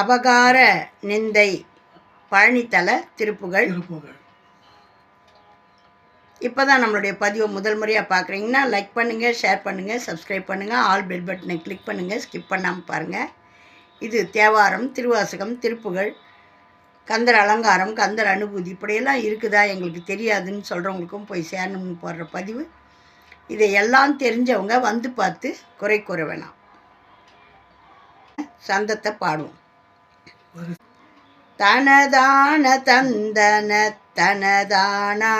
அபகார நிந்தை பழனித்தல திருப்புகள். இப்போ தான் நம்மளுடைய பதிவை முதல் முறையாக பார்க்குறீங்கன்னா லைக் பண்ணுங்கள் ஷேர் பண்ணுங்கள் சப்ஸ்கிரைப் பண்ணுங்கள் ஆல் பெல் பட்டனை கிளிக் பண்ணுங்கள் ஸ்கிப் பண்ணாமல் பாருங்கள் இது தேவாரம் திருவாசகம் திருப்புகழ் கந்தர் அலங்காரம் கந்தர் அனுபூதி இப்படியெல்லாம் இருக்குதா எங்களுக்கு தெரியாதுன்னு சொல்கிறவங்களுக்கும் போய் சேரணும்னு போடுற பதிவு. இதை எல்லாம் தெரிஞ்சவங்க வந்து பார்த்து குறை கூற வேணாம். சந்தத்தை பாடுவோம். தனதான தந்தன தனதானா?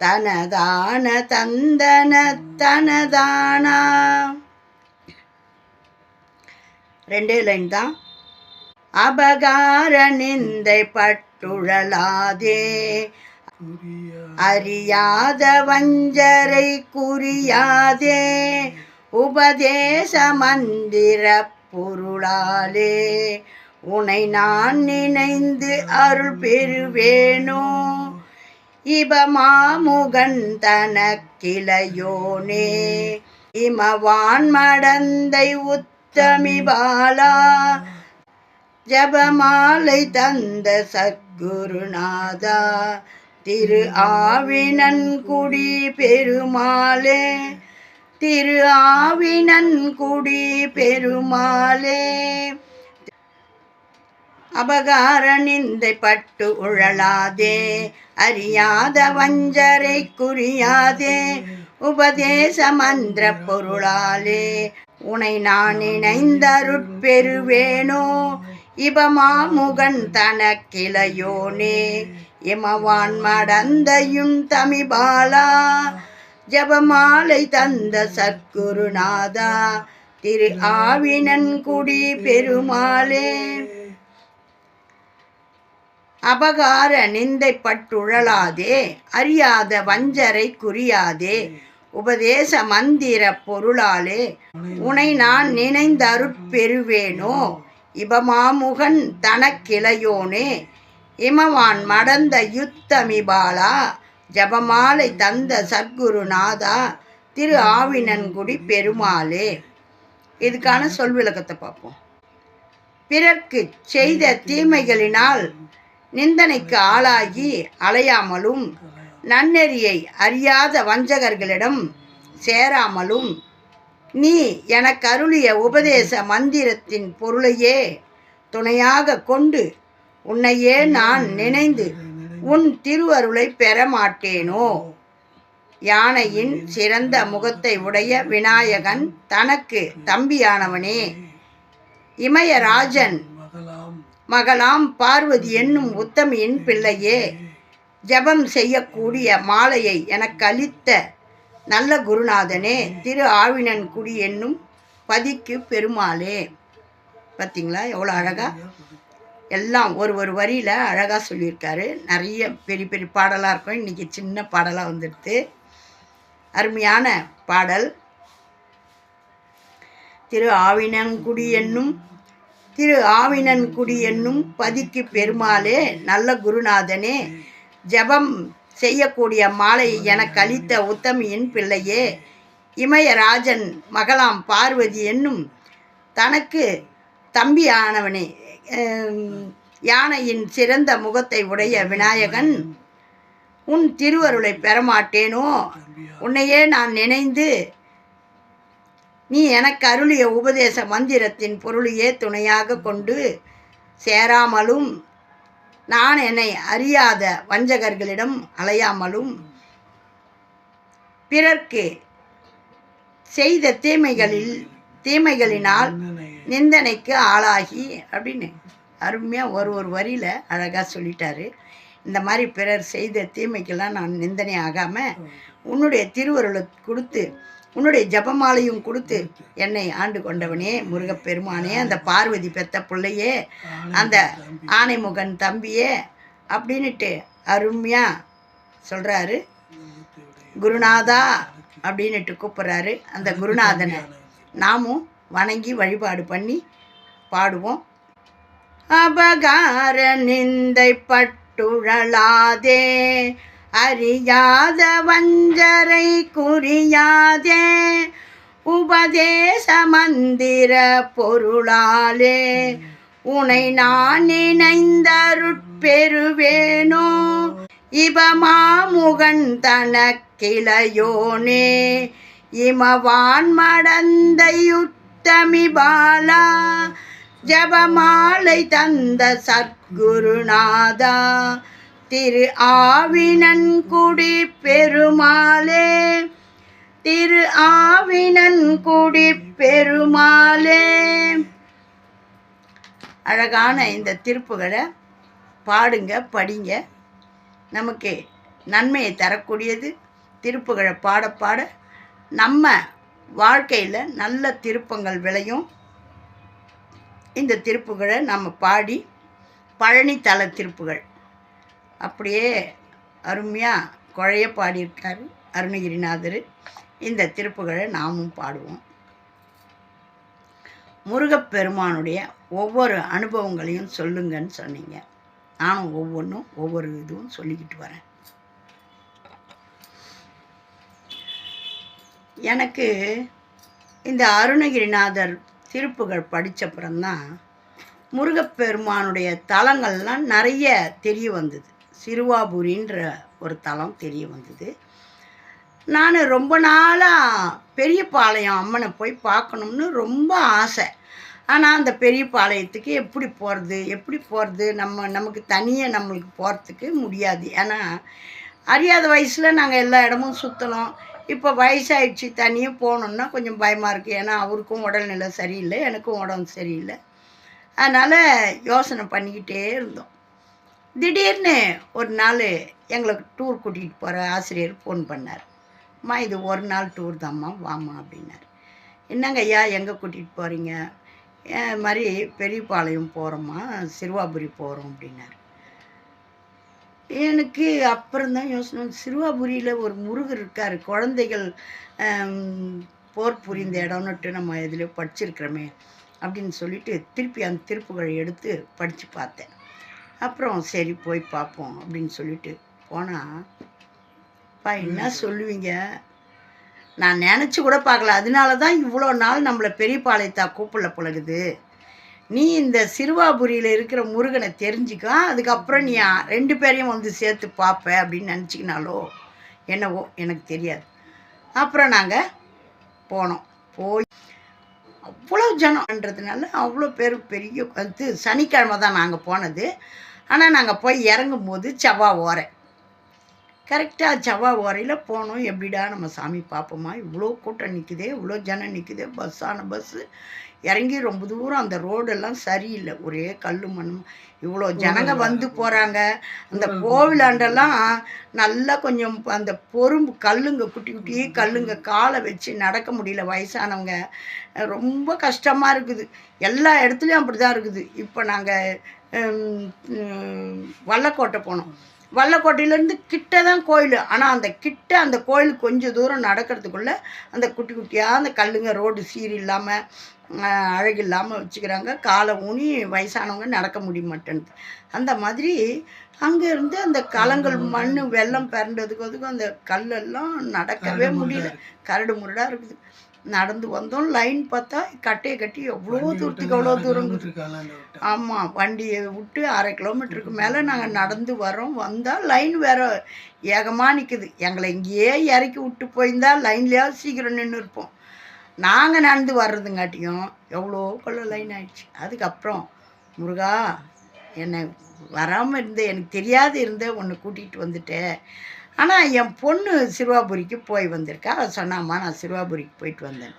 தனதான தந்தன தனதானா? ரெண்டே லைன் தான். அபகார நிந்தை பட்டுழலாதே. அறியாத வஞ்சரை குறியாதே. உபதேச மந்திர பொருளாலே. உனை நான் நினைந்து அருள் பெறுவேனோ? இபமாமுகன் தனக்கிளையோனே. இமவான் மடந்தை உத்தமி பாலா. ஜபமாலை தந்த சத்குருநாதா. திரு ஆவினன்குடி பெருமாளே. திரு ஆவினன்குடி பெருமாளே. அபகார நிந்தை பட்டு உழலாதே. அறியாத வஞ்சரை குறியாதே. உபதேச மந்திர பொருளாலே. உனை நான் இணைந்தருட்பெறுவேனோ. இபமாமுகன் தனக்கிளையோனே. இமவான் மடந்தையும் தமிபாலா. ஜபமாலை தந்த சத்குருநாதா. திரு ஆவினன்குடி பெருமாளே. அபகார நிந்தை பட்டுழலாதே அறியாத வஞ்சரை குறியாதே உபதேச மந்திர பொருளாலே உனை நான் நினைந்தருட்பெறுவேனோ இபமாமுகன் தனக்கிளையோனே இமவான் மடந்த யுத்தமிபாலா ஜபமாலை தந்த சத்குருநாதா திரு ஆவினன்குடி பெருமாளே. இதுக்கான சொல் விளக்கத்தை பார்ப்போம். பிறர்க்கு செய்த தீமைகளினால் நிந்தனைக்கு ஆளாகி அலையாமலும் நன்னெறியை அறியாத வஞ்சகர்களிடம் சேராமலும் நீ எனக்கு அருளிய உபதேச மந்திரத்தின் பொருளையே துணையாக கொண்டு உன்னையே நான் நினைந்து உன் திருவருளை பெற மாட்டேனோ யானையின் சிறந்த முகத்தை உடைய விநாயகன் தனக்கு தம்பியானவனே. இமயராஜன் மகளாம் பார்வதி என்னும் உத்தமியின் பிள்ளையே ஜெபம் செய்யக்கூடிய மாலையை எனக்கு அளித்த நல்ல குருநாதனே திரு ஆவினன்குடி என்னும் பதிக்கு பெருமாளே. பார்த்தீங்களா எவ்வளோ அழகா? எல்லாம் ஒரு ஒரு வரியில் அழகாக சொல்லியிருக்காரு. நிறைய பெரிய பெரிய பாடலாக இருக்கும். இன்றைக்கி சின்ன பாடலாக வந்துடுது. அருமையான பாடல். திரு ஆவினங்குடி என்னும் திரு ஆவினன்குடி என்னும் பதிக்கு பெருமாளே நல்ல குருநாதனே ஜெபம் செய்யக்கூடிய மாலை எனக்கு அளித்த உத்தமியின் பிள்ளையே இமயராஜன் மகளாம் பார்வதி என்னும் தனக்கு தம்பியானவனே யானையின் சிறந்த முகத்தை உடைய விநாயகன் உன் திருவருளை பெறமாட்டேனோ? உன்னையே நான் நினைந்து நீ எனக்கு அருளிய உபதேச மந்திரத்தின் பொருளையே துணையாக கொண்டு சேராமலும் நான் என்னை அறியாத வஞ்சகர்களிடம் அலையாமலும் பிறர்க்கு செய்த தீமைகளில் தீமைகளினால் நிந்தனைக்கு ஆளாகி அப்படின்னு அருமையாக ஒரு ஒரு வரியில் அழகாக சொல்லிட்டாரு. இந்த மாதிரி பிறர் செய்த தீமைக்கெல்லாம் நான் நிந்தனை ஆகாமல் உன்னுடைய திருவருளை கொடுத்து உன்னுடைய ஜபமாலையும் கொடுத்து என்னை ஆண்டு கொண்டவனே முருகப்பெருமானே அந்த பார்வதி பெத்த பிள்ளையே அந்த ஆனைமுகன் தம்பியே அப்படின்னுட்டு அருமையாக சொல்கிறாரு குருநாதா அப்படின்னுட்டு கூப்பிட்றாரு. அந்த குருநாதனை. நாமும் வணங்கி வழிபாடு பண்ணி பாடுவோம். அபகார நிந்தை பட்டுழலாதே. அறியாத வஞ்சரை குறியாதே உபதேச மந்திர பொருளாலே. உனை நான் இணைந்தருட்பெறுவேனோ இபமாமுகன் தனக்கிளையோனே. இமவான் மடந்தையுத்தமி பாலா ஜபமாலை தந்த சத்குருநாதா. திரு ஆவினன்குடி பெருமாளே. திரு ஆவினன்குடி பெருமாளே. அழகான இந்த திருப்புகளை பாடுங்க படிங்க. நமக்கு நன்மையை தரக்கூடியது. திருப்புகளை பாட பாட நம்ம வாழ்க்கையில் நல்ல திருப்பங்கள் விளையும். இந்த திருப்புகளை நம்ம பாடி பழனி தல திருப்புகள். அப்படியே அருமையாக குழைய பாடியிருக்கார் அருணகிரிநாதர். இந்த திருப்புகளை நாமும் பாடுவோம். முருகப்பெருமானுடைய ஒவ்வொரு அனுபவங்களையும் சொல்லுங்கன்னு சொன்னீங்க. நானும் ஒவ்வொன்றும் ஒவ்வொரு இதுவும் சொல்லிக்கிட்டு வரேன். எனக்கு இந்த அருணகிரிநாதர் திருப்புகள் படித்தப்புறம்தான் முருகப்பெருமானுடைய தலங்கள்லாம் நிறைய தெரிய வந்தது. சிறுவாபுரின்ற ஒரு தலம் தெரிய வந்தது. நான் ரொம்ப நாளாக பெரியபாளையம் அம்மனை போய் பார்க்கணும்னு ரொம்ப ஆசை. ஆனால் அந்த பெரியபாளையத்துக்கு எப்படி போகிறது எப்படி போகிறது நம்ம நமக்கு தனியாக நம்மளுக்கு போகிறதுக்கு முடியாது. ஏன்னா அறியாத வயசில் நாங்கள் எல்லா இடமும் சுற்றணும் இப்போ வயசாயிடுச்சு தனியாக போகணுன்னா கொஞ்சம் பயமாக இருக்குது ஏன்னா அவருக்கும் உடல்நிலை சரியில்லை எனக்கும் உடம்பு சரியில்லை. அதனால் யோசனை பண்ணிக்கிட்டே இருந்தோம். திடீர்னு ஒரு நாள் எங்களுக்கு டூர் கூட்டிகிட்டு போகிற ஆசிரியர் ஃபோன் பண்ணார். அம்மா இது ஒரு நாள் டூர் தாம்மா வாம்மா அப்படின்னார். என்னங்க ஐயா எங்கே கூட்டிகிட்டு போகிறீங்க இது மாதிரி பெரியபாளையம் போகிறோம்மா சிறுவாபுரி போகிறோம் அப்படின்னார். எனக்கு அப்புறம்தான் யோசனை. சிறுவாபுரியில் ஒரு முருகர் இருக்கார் குழந்தைகள் போர் புரிந்த இடம்னுட்டு நம்ம இதில் படிச்சிருக்கிறோமே அப்படின்னு சொல்லிட்டு திருப்பி அந்த திருப்புகளை எடுத்து படித்து பார்த்தேன். அப்புறம் சரி போய் பார்ப்போம் அப்படின்னு சொல்லிட்டு போனால் பா என்ன சொல்லுவீங்க? நான் நினச்சி கூட பார்க்கல. அதனால தான் இவ்வளோ நாள் நம்மளை பெரியபாளையத்தா கூப்பிடல பழகுது நீ இந்த சிறுவாபுரியில் இருக்கிற முருகனை தெரிஞ்சுக்க. அதுக்கப்புறம் நீ ரெண்டு பேரையும் வந்து சேர்த்து பார்ப்ப அப்படின்னு நினச்சிக்கினாலோ என்னவோ எனக்கு தெரியாது. அப்புறம் நாங்கள் போனோம். போய் அவ்வளோ ஜனம்ன்றதுனால அவ்வளோ பேர் பெரிய வந்து சனிக்கிழமை தான் நாங்கள் போனது. ஆனால் நாங்கள் போய் இறங்கும்போது செவ்வாய் ஓரை. கரெக்டாக செவ்வாய் ஓரையில் போனோம். எப்படிடா நம்ம சாமி பார்ப்போமா இவ்வளோ கூட்டம் நிற்குதே இவ்வளோ ஜனம் நிற்குதே பஸ்ஸான பஸ்ஸு இறங்கி ரொம்ப தூரம் அந்த ரோடெல்லாம் சரியில்லை. ஒரே கல் மண்ணும். இவ்வளோ ஜனங்க வந்து போகிறாங்க அந்த கோவிலாண்டெல்லாம் நல்லா கொஞ்சம் அந்த பொறும்பு கல்லுங்க குட்டி குட்டி கல்லுங்க காலை வச்சு நடக்க முடியல வயசானவங்க. ரொம்ப கஷ்டமாக இருக்குது. எல்லா இடத்துலையும் அப்படி தான் இருக்குது. இப்போ நாங்கள் வல்லக்கோட்டை போனோம். வல்லக்கோட்டையிலேருந்து கிட்ட தான் கோயில். ஆனால் அந்த கிட்ட அந்த கோயில் கொஞ்சம் தூரம் நடக்கிறதுக்குள்ளே அந்த குட்டி குட்டியாக அந்த கல்லுங்க ரோடு சீர் இல்லாமல் அழகு இல்லாமல் வச்சுக்கிறாங்க. காலை ஊனி வயசானவங்க நடக்க முடிய மாட்டேன்து அந்த மாதிரி அங்கே இருந்து அந்த கலங்கள் மண் வெள்ளம் பிறண்டதுக்கு அதுக்கும் அந்த கல்லெல்லாம் நடக்கவே முடியல. கரடு முரடாக இருக்குது. நடந்து வந்தோம். லைன் பார்த்தா கட்டையை கட்டி எவ்வளோ தூரத்துக்கு எவ்வளோ தூரம் ஆமாம் வண்டியை விட்டு அரை கிலோமீட்டருக்கு மேலே நாங்கள் நடந்து வரோம். வந்தால் லைன் வேற ஏகமாக நிற்குது எங்களை இங்கேயே இறக்கி விட்டு போயிருந்தா லைன்லேயாவது சீக்கிரம் நின்று இருப்போம். நாங்கள் நடந்து வர்றதுங்காட்டியும் எவ்வளோ கொள்ள லைன் ஆயிடுச்சு. அதுக்கப்புறம் முருகா என்னை வராமல் இருந்த எனக்கு தெரியாது இருந்த ஒன்று கூட்டிகிட்டு வந்துட்டேன். ஆனால் என் பொண்ணு சிறுவாபுரிக்கு போய் வந்திருக்கா. அவள் சொன்னாம்மா நான் சிறுவாபுரிக்கு போயிட்டு வந்தேன்.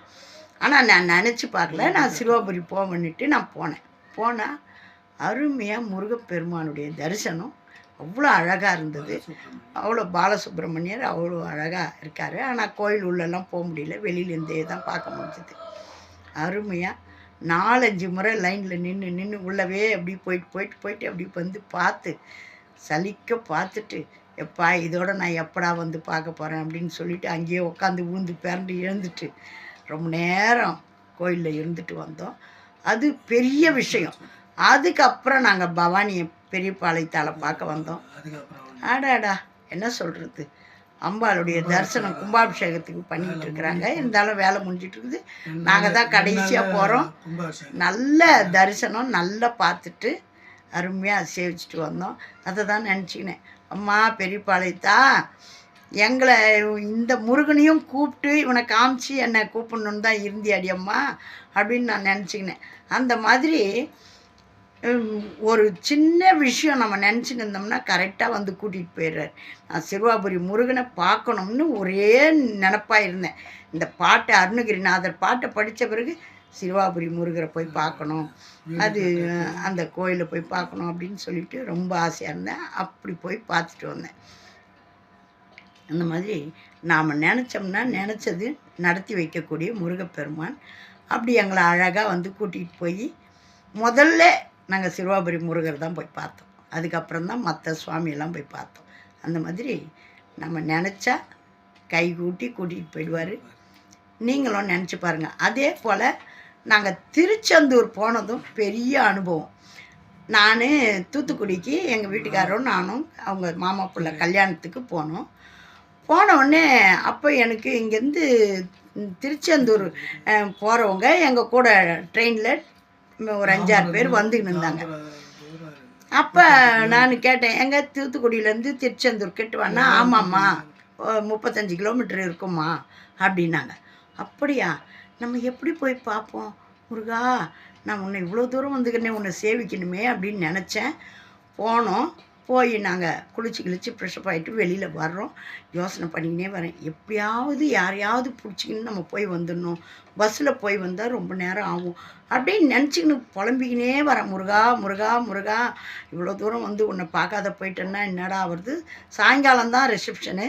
ஆனால் நான் நினச்சி பார்க்கல. நான் சிறுவாபுரி போவேன்னுட்டு நான் போனேன். போனால் அருமையாக முருகப்பெருமானுடைய தரிசனம். அவ்வளோ அழகாக இருந்தது. அவ்வளோ பாலசுப்ரமணியர் அவ்வளோ அழகாக இருக்கார். ஆனால் கோயில் உள்ளெல்லாம் போக முடியல. வெளியிலேருந்தே தான் பார்க்க முடிஞ்சது. அருமையாக நாலஞ்சு முறை லைனில் நின்று நின்று உள்ளவே அப்படி போயிட்டு போயிட்டு போயிட்டு அப்படி வந்து பார்த்து சலிக்க பார்த்துட்டு எப்பா இதோட நான் எப்படா வந்து பார்க்க போகிறேன் அப்படின்னு சொல்லிட்டு அங்கேயே உட்காந்து ஊந்து பிறண்டு எழுந்துட்டு ரொம்ப நேரம் கோயிலில் இருந்துட்டு வந்தோம். அது பெரிய விஷயம். அதுக்கப்புறம் நாங்கள் பவானி பெரியபாளையத்தால் பார்க்க வந்தோம். ஆடாடா என்ன சொல்கிறது அம்பாளுடைய தரிசனம் கும்பாபிஷேகத்துக்கு பண்ணிக்கிட்டு இருக்கிறாங்க. இருந்தாலும் வேலை முடிஞ்சிட்டு இருக்குது. நாங்கள் தான் கடைசியாக போகிறோம் நல்ல தரிசனம் நல்லா பார்த்துட்டு அருமையாக சேவிச்சுட்டு வந்தோம். அதை தான் நினச்சிக்கினேன். அம்மா பெரியபாளையத்தா எங்களை இந்த முருகனையும் கூப்பிட்டு இவனை காமிச்சு என்னை கூப்பிடணுன்னு தான் இருந்தியாடி அம்மா அப்படின்னு நான் நினச்சிக்கினேன். அந்த மாதிரி ஒரு சின்ன விஷயம் நம்ம நினச்சின்னு இருந்தோம்னா கரெக்டாக வந்து கூட்டிகிட்டு போயிடுறாரு. நான் சிறுவாபுரி முருகனை பார்க்கணும்னு ஒரே நினப்பாக இருந்தேன். இந்த பாட்டை அருணகிரிநாதர் பாட்டை படித்த பிறகு சிறுவாபுரி முருகரை போய் பார்க்கணும். அது அந்த கோயிலை போய் பார்க்கணும் அப்படின்னு சொல்லிட்டு ரொம்ப ஆசையாக இருந்தேன். அப்படி போய் பார்த்துட்டு வந்தேன். அந்த மாதிரி நாம் நினச்சோம்னா நினச்சது நடத்தி வைக்கக்கூடிய முருகப்பெருமான். அப்படி எங்களை அழகாக வந்து கூட்டிகிட்டு போய் முதல்ல நாங்கள் சிறுவாபுரி முருகர் தான் போய் பார்த்தோம். அதுக்கப்புறம் தான் மற்ற சுவாமியெல்லாம் போய் பார்த்தோம். அந்த மாதிரி நம்ம நினச்சா கை கூட்டி கூட்டிகிட்டு போயிடுவார். நீங்களும் நினச்சி பாருங்கள் அதே போல் நாங்கள் திருச்செந்தூர் போனதும் பெரிய அனுபவம். நான் தூத்துக்குடிக்கு எங்கள் வீட்டுக்காரரும் நானும் அவங்க மாமா பிள்ளை கல்யாணத்துக்கு போனோம். போன உடனே அப்போ எனக்கு இங்கேருந்து திருச்செந்தூர் போகிறவங்க எங்கள் கூட ட்ரெயினில் ஒரு அஞ்சாறு பேர் வந்துக்கின்னு இருந்தாங்க. அப்போ நான் கேட்டேன் எங்க தூத்துக்குடியிலேருந்து திருச்செந்தூர் கிட்டுவானா ஆமாம்மா முப்பத்தஞ்சு கிலோமீட்டர் இருக்குமா அப்படின்னாங்க. அப்படியா? நம்ம எப்படி போய் பார்ப்போம்? முருகா நான் உன்னை இவ்வளோ தூரம் வந்துக்கினே உன்னை சேவிக்கணுமே அப்படின்னு நினச்சேன். போனோம். போய் நாங்கள் குளிச்சு கிழிச்சு ஃப்ரெஷ்அப் ஆகிட்டு வெளியில் வர்றோம். யோசனை பண்ணிக்கினே வரேன். எப்படியாவது யாரையாவது பிடிச்சிக்கின்னு நம்ம போய் வந்துடணும். பஸ்ஸில் போய் வந்தால் ரொம்ப நேரம் ஆகும். அப்படின்னு நினச்சிக்கின்னு புலம்பிக்கினே வரேன். முருகா முருகா முருகா இவ்வளோ தூரம் வந்து உன்னை பார்க்காத போயிட்டேன்னா என்னடா வருது சாயங்காலம் தான் ரிசப்ஷனு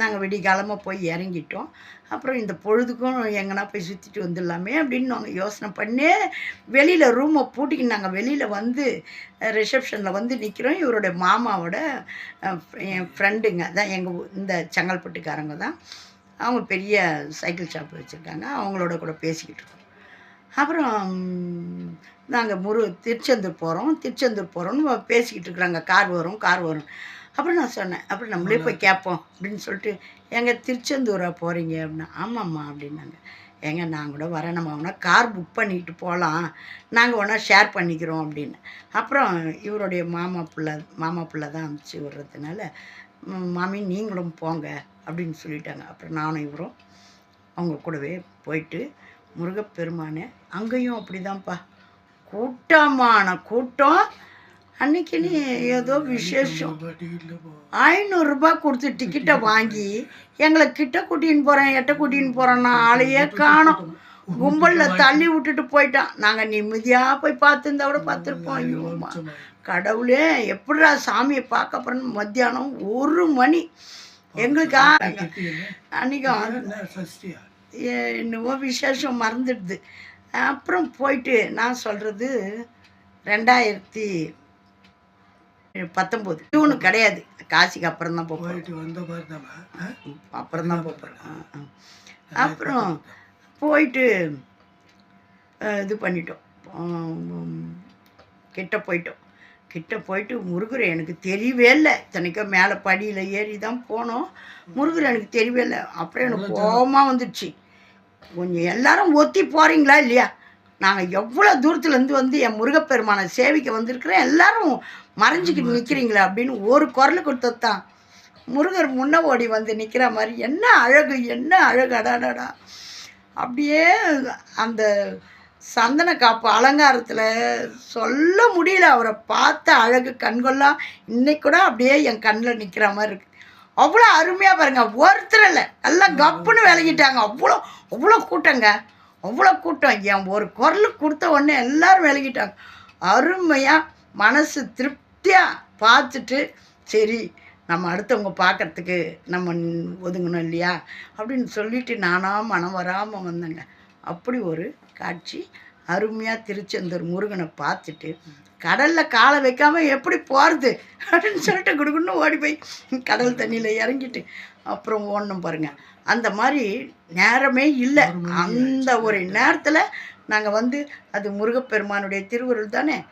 நாங்கள் விடிகாலமாக போய் இறங்கிட்டோம். அப்புறம் இந்த பொழுதுக்கும் எங்கன்னா போய் சுற்றிட்டு வந்துடலாமே அப்படின்னு நாங்கள் யோசனை பண்ணி வெளியில் ரூமை பூட்டிக்கின்னு நாங்கள் வெளியில் வந்து ரிசப்ஷனில் வந்து நிற்கிறோம் இவருடைய மாமாவோட என் ஃப்ரெண்டுங்க தான் எங்கள் இந்த செங்கல்பட்டுக்காரங்க தான். அவங்க பெரிய சைக்கிள் ஷாப் வச்சுருக்காங்க. அவங்களோட கூட பேசிக்கிட்டு இருக்கோம். அப்புறம் நாங்கள் முரு திருச்செந்தூர் போகிறோம் திருச்செந்தூர் போகிறோம்னு பேசிக்கிட்டு இருக்கிறாங்க. கார் வரும் கார் வரும். அப்புறம் நான் சொன்னேன். அப்புறம் நம்மளே போய் கேட்போம் அப்படின்னு சொல்லிட்டு எங்க திருச்செந்தூரா போகிறீங்க அப்படின்னா ஆமாம்மா அப்படின்னாங்க. ஏங்க நான் கூட வரேன். நம்ம வேணா கார் புக் பண்ணிட்டு போகலாம் நாங்கள் வேணா ஷேர் பண்ணிக்கிறோம் அப்படின்னு. அப்புறம் இவருடைய மாமா பிள்ளை மாமா பிள்ளை தான் அனுப்பிச்சி விடுறதுனால "ம், மாமி நீங்களும் போங்க அப்படின்னு சொல்லிட்டாங்க. அப்புறம் நானும் இவரும் அவங்க கூடவே போயிட்டு முருகப்பெருமானே அங்கேயும் அப்படிதான்ப்பா. கூட்டமான கூட்டம். அன்னைக்கு நீ ஏதோ விசேஷம். ஐநூறுரூபா கொடுத்து டிக்கெட்டை வாங்கி எங்களை கிட்ட கூட்டின்னு போகிறேன் எட்ட கூட்டின்னு போகிறேன்னா ஆளையே காணும். கும்பலில் தள்ளி விட்டுட்டு போயிட்டான். நாங்கள் நிம்மதியாக போய் பார்த்துருந்தா கூட பார்த்துருப்போம். ஐயோம்மா. கடவுளே எப்படிடா சாமியை பார்க்க போகிறேன்னு மத்தியானம் ஒரு மணி. எங்களுக்கா அன்னைக்கு என்னவோ விசேஷம் மறந்துடுது. அப்புறம் போயிட்டு நான் சொல்கிறது ரெண்டாயிரத்தி பத்தொம்போது. ஜூனு கிடையாது. காசிக்கு அப்புறம் தான் போகிறோம் அப்புறம் தான் போகிறோம் அப்புறம் போயிட்டு இது பண்ணிட்டோம். கிட்ட போயிட்டோம். கிட்ட போயிட்டு முருகர் எனக்கு தெரியவே இல்லை. இத்தனைக்கும் மேலே படியில் ஏறி தான் போனோம். முருகர் எனக்கு தெரியவே இல்லை. அப்புறம் எனக்கு கோபமாக வந்துடுச்சு. கொஞ்சம் எல்லாரும் ஒத்தி போகிறீங்களா இல்லையா? நாங்கள் எவ்வளோ தூரத்துலேருந்து வந்து என் முருகப்பெருமானை சேவிக்க வந்திருக்கிறேன் எல்லாரும் மறைஞ்சிக்கிட்டு நிற்கிறீங்களா அப்படின்னு ஒரு குரல் கொடுத்தது தான் முருகர் முன்ன ஓடி வந்து நிற்கிற மாதிரி என்ன அழகு என்ன அழகு அடாடாடா. அப்படியே அந்த சந்தன காப்பு அலங்காரத்தில் சொல்ல முடியல. அவரை பார்த்த அழகு கண்கொள்ளா இன்னைக்கு கூட அப்படியே என் கண்ணில் நிற்கிற மாதிரி இருக்கு. அவ்வளோ அருமையாக பாருங்க. ஒருத்தர் இல்லை. எல்லாம் கப்புன்னு விலகிட்டாங்க அவ்வளோ அவ்வளோ கூட்டங்க. அவ்வளோ கூட்டம். என் ஒரு குரல் கொடுத்த உடனே எல்லாரும் விலகிட்டாங்க அருமையாக மனசு திருப்தியாக பார்த்துட்டு சரி நம்ம அடுத்தவங்க பார்க்குறதுக்கு நம்ம ஒதுங்கணும் இல்லையா? அப்படின்னு சொல்லிட்டு நானாக மனம் வராமல் வந்தேங்க. அப்படி ஒரு காட்சி அருமையாக திருச்செந்தூர் முருகனை பார்த்துட்டு கடலில் காலை வைக்காமல் எப்படி போகிறது அப்படின்னு சொல்லிட்டு குடுக்குன்னு ஓடி போய் கடல் தண்ணியில் இறங்கிட்டு அப்புறம் ஓடணும் பாருங்கள் அந்த மாதிரி நேரமே இல்லை. அந்த ஒரு நேரத்தில் நாங்கள் வந்து அது முருகப்பெருமானுடைய திருவுருள் தானே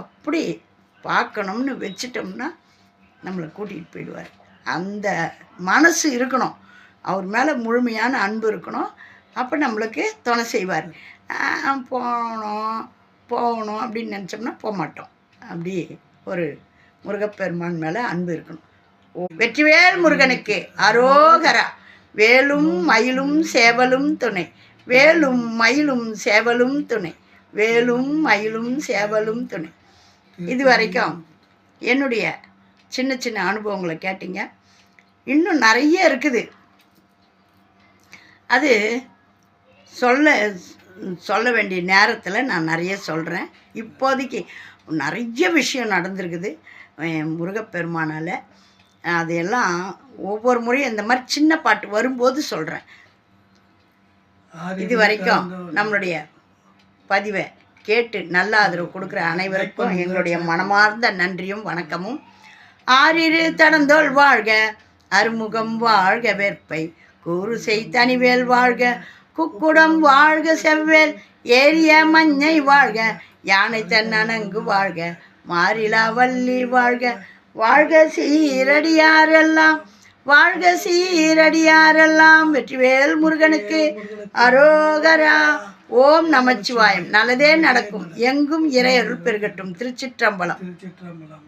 அப்படி பார்க்கணும்னு வச்சிட்டோம்னா நம்மளை கூட்டிகிட்டு போயிடுவார். அந்த மனசு இருக்கணும். அவர் மேலே முழுமையான அன்பு இருக்கணும். அப்போ நம்மளுக்கு துணை செய்வார். போகணும் போகணும் அப்படின்னு நினச்சோம்னா போக மாட்டோம். அப்படி ஒரு முருகப்பெருமான் மேலே அன்பு இருக்கணும். ஓ வெற்றிவேல் முருகனுக்கு அரோகரா. வேலும் மயிலும் சேவலும் துணை. வேலும் மயிலும் சேவலும் துணை. வேலும் மயிலும் சேவலும் துணை. இது வரைக்கும் என்னுடைய சின்ன சின்ன அனுபவங்களை கேட்டீங்க. இன்னும் நிறைய இருக்குது. அது சொல்ல சொல்ல வேண்டிய நேரத்தில் நான் நிறைய சொல்கிறேன் இப்போதைக்கு நிறைய விஷயம் நடந்திருக்குது முருகப்பெருமானால். அதையெல்லாம் ஒவ்வொரு முறையும் இந்த மாதிரி சின்ன பாட்டு வரும்போது சொல்கிறேன் இது வரைக்கும் நம்மளுடைய பதிவை கேட்டு நல்ல ஆதரவு கொடுக்குற அனைவருக்கும் எங்களுடைய மனமார்ந்த நன்றியும் வணக்கமும். ஆறிரு தடந்தோள் வாழ்க அருமுகம் வாழ்க வேற்பை கூறுசெய் தனிவேல் வாழ்க. குக்குடம் வாழ்க செவ்வேல் ஏரிய மஞ்சை வாழ்க யானை தன்னணங்கு வாழ்க மாறிலா வள்ளி வாழ்க. வாழ்க சீரடியாரெல்லாம் வாழ்க சீரடியாரெல்லாம் வெற்றிவேல் முருகனுக்கு அரோகரா. ஓம் நமச்சிவாயம். நல்லதே நடக்கும். எங்கும் இறையருள் பெருகட்டும். திருச்சிற்றம்பலம். திருச்சிற்றம்பலம்.